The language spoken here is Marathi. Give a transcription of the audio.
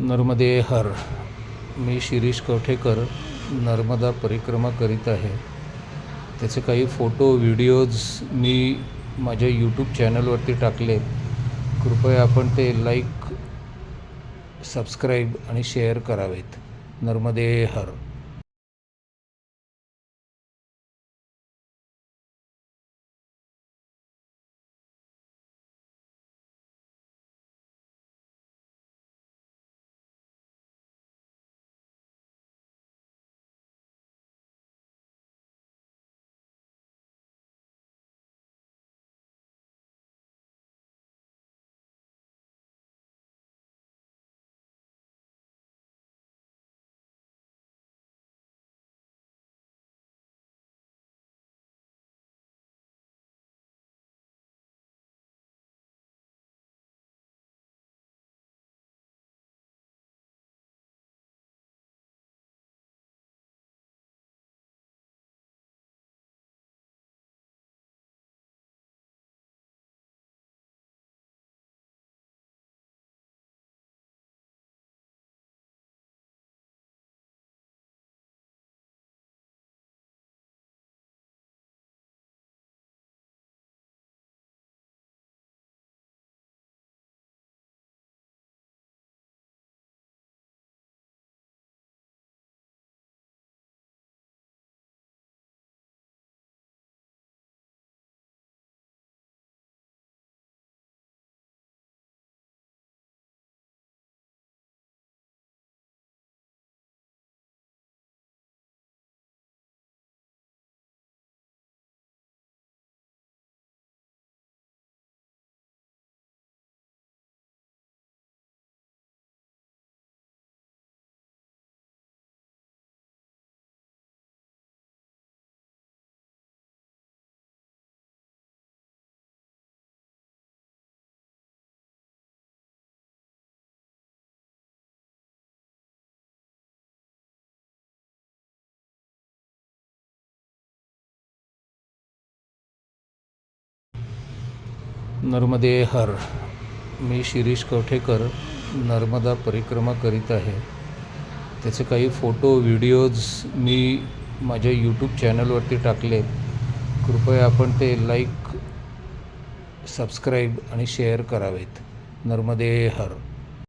नर्मदे हर. मी शिरीष कवठेकर नर्मदा परिक्रमा करीत आहे. त्याचे काही फोटो व्हिडिओज मी माझ्या यूट्यूब चॅनलवरती टाकले. कृपया आपण ते लाईक सबस्क्राईब आणि शेअर करावेत. नर्मदे हर. नर्मदे हर. मी शिरीष कवठेकर नर्मदा परिक्रमा करीत आहे. त्याचे काही फोटो व्हिडिओज मी माझ्या यूट्यूब चॅनलवरती टाकले. कृपया आपण ते लाईक सबस्क्राईब आणि शेअर करावेत. नर्मदे हर.